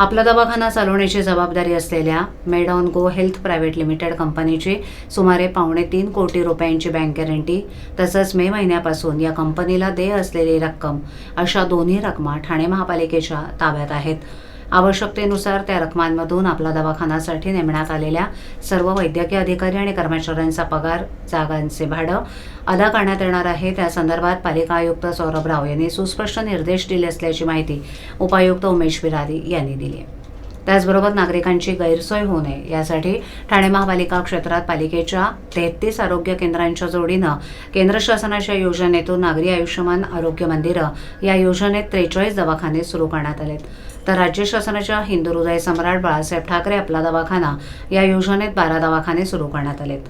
आपला दवाखाना चालवण्याची जबाबदारी असलेल्या Med On Go Health Private Limited कंपनीची सुमारे पावणे तीन कोटी रुपयांची बँक गॅरंटी तसंच मे महिन्यापासून या कंपनीला देय असलेली रक्कम अशा दोन्ही रकमा ठाणे महापालिकेच्या ताब्यात आहेत. आवश्यकतेनुसार त्या रकमांमधून आपला दवाखानासाठी नेमण्यात आलेल्या सर्व वैद्यकीय अधिकारी आणि कर्मचाऱ्यांचा पगार जागांचे भाडं अदा करण्यात येणार आहे. त्या संदर्भात पालिका आयुक्त सौरभ राव यांनी सुस्पष्ट निर्देश दिले असल्याची माहिती उपायुक्त उमेश बिरारी यांनी दिली आहे. त्याचबरोबर नागरिकांची गैरसोय होऊ नये. यासाठी ठाणे महापालिका क्षेत्रात पालिकेच्या तेहतीस आरोग्य केंद्रांच्या जोडीनं केंद्र शासनाच्या योजनेतून नागरी आयुष्यमान आरोग्य मंदिरं या योजनेत त्रेचाळीस दवाखाने सुरू करण्यात आलेत. तर राज्य शासनाच्या हिंदू हृदय सम्राट बाळासाहेब ठाकरे आपला दवाखाना या योजनेत बारा दवाखाने सुरू करण्यात आलेत.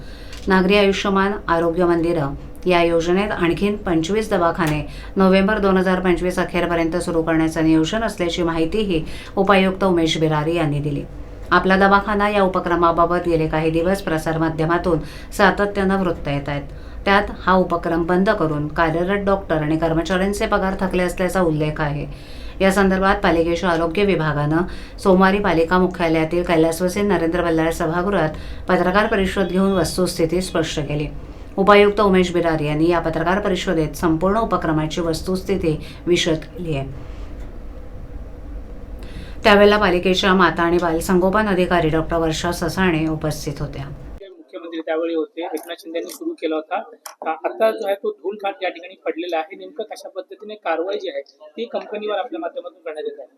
नागरी आयुष्यमान आरोग्य मंदिरं या योजनेत आणखीन पंचवीस दवाखाने नोव्हेंबर दोन हजार पंचवीस अखेरपर्यंत सुरू करण्याचं नियोजन असल्याची माहितीही उपायुक्त उमेश बिरारी यांनी दिली. आपला दवाखाना या उपक्रमाबाबत गेले काही दिवस प्रसारमाध्यमातून सातत्यानं वृत्त येत आहेत. त्यात हा उपक्रम बंद करून कार्यरत डॉक्टर आणि कर्मचाऱ्यांचे पगार थकले असल्याचा उल्लेख आहे. या संदर्भात पालिकेच्या आरोग्य विभागानं सोमवारी पालिका मुख्यालयातील कैलासवसीन नरेंद्र बल्लाळ सभागृहात पत्रकार परिषद घेऊन वस्तुस्थिती स्पष्ट केली. उपायुक्त उमेश बिरारी यांनी या पत्रकार परिषदेत संपूर्ण उपक्रमाची वस्तुस्थिती विशद केली आहे. त्यावेळेला पालिकेच्या माता आणि बालसंगोपन अधिकारी डॉक्टर वर्षा ससाणे उपस्थित होत्या. मुख्यमंत्री त्यावेळी होते एकनाथ शिंदेनी सुरू केला होता. आता जो आहे तो धूल खाट या ठिकाणी पडलेला आहे नेमकं कशा पद्धतीने कारवाई जी आहे ती कंपनीवर आपल्या माध्यमातून करण्यात येत आहे?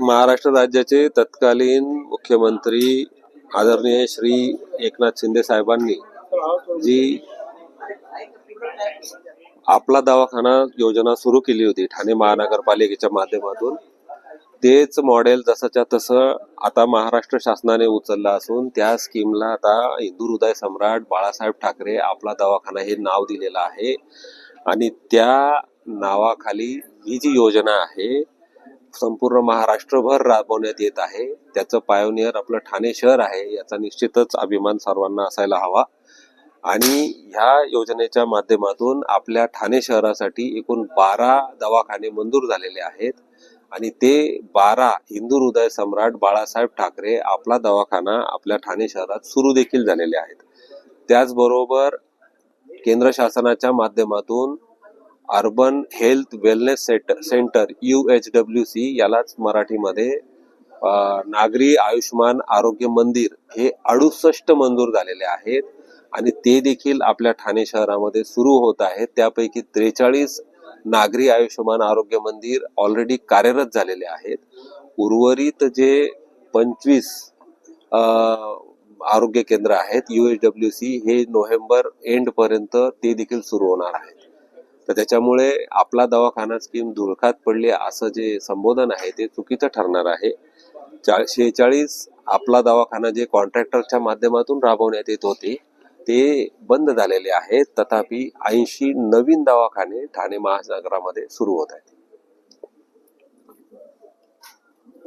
महाराष्ट्र राज्याचे तत्कालीन मुख्यमंत्री आदरणीय श्री एकनाथ शिंदे साहेबांनी जी आपला दवाखाना योजना सुरू केली होती ठाणे महानगरपालिकेच्या माध्यमातून तेच मॉडेल जसंच्या तसं आता महाराष्ट्र शासनाने उचललं असून त्या स्कीमला आता हिंदू हृदय सम्राट बाळासाहेब ठाकरे आपला दवाखाना हे नाव दिलेलं आहे. आणि त्या नावाखाली ही जी योजना आहे संपूर्ण महाराष्ट्रभर राबवण्यात येत आहे. त्याचं पायोनियर आपलं ठाणे शहर आहे याचा निश्चितच अभिमान सर्वांना असायला हवा. आणि ह्या योजनेच्या माध्यमातून आपल्या ठाणे शहरासाठी एकूण बारा दवाखाने मंजूर झालेले आहेत. आणि ते बारा हिंदू हृदय सम्राट बाळासाहेब ठाकरे आपला दवाखाना आपल्या ठाणे शहरात सुरू देखील झालेले आहेत. त्याचबरोबर केंद्र शासनाच्या माध्यमातून urban health wellness centre centre U H W C यालाच मराठीमध्ये नागरी आयुष्मान आरोग्य मंदिर हे अडुसष्ट मंजूर झालेले आहेत. आणि ते देखील आपल्या ठाणे शहरामध्ये सुरू होत आहेत त्यापैकी त्रेचाळीस नागरी आयुष्यमान आरोग्य मंदिर ऑलरेडी कार्यरत झालेले आहेत. उर्वरित जे पंचवीस आरोग्य केंद्र आहेत यू एच डब्ल्यू सी हे नोव्हेंबर एंड पर्यंत ते देखील सुरू होणार आहे तर त्याच्यामुळे आपला दवाखाना स्कीम धुळकात पडली असं जे संबोधन आहे ते चुकीचं ठरणार आहे. चा शेहेचाळीस आपला दवाखाना जे कॉन्ट्रॅक्टरच्या माध्यमातून राबवण्यात येत होते ते बंद झालेले आहेत. तथापि ऐंशी नवीन दवाखाने ठाणे महानगरामध्ये सुरू होत आहेत.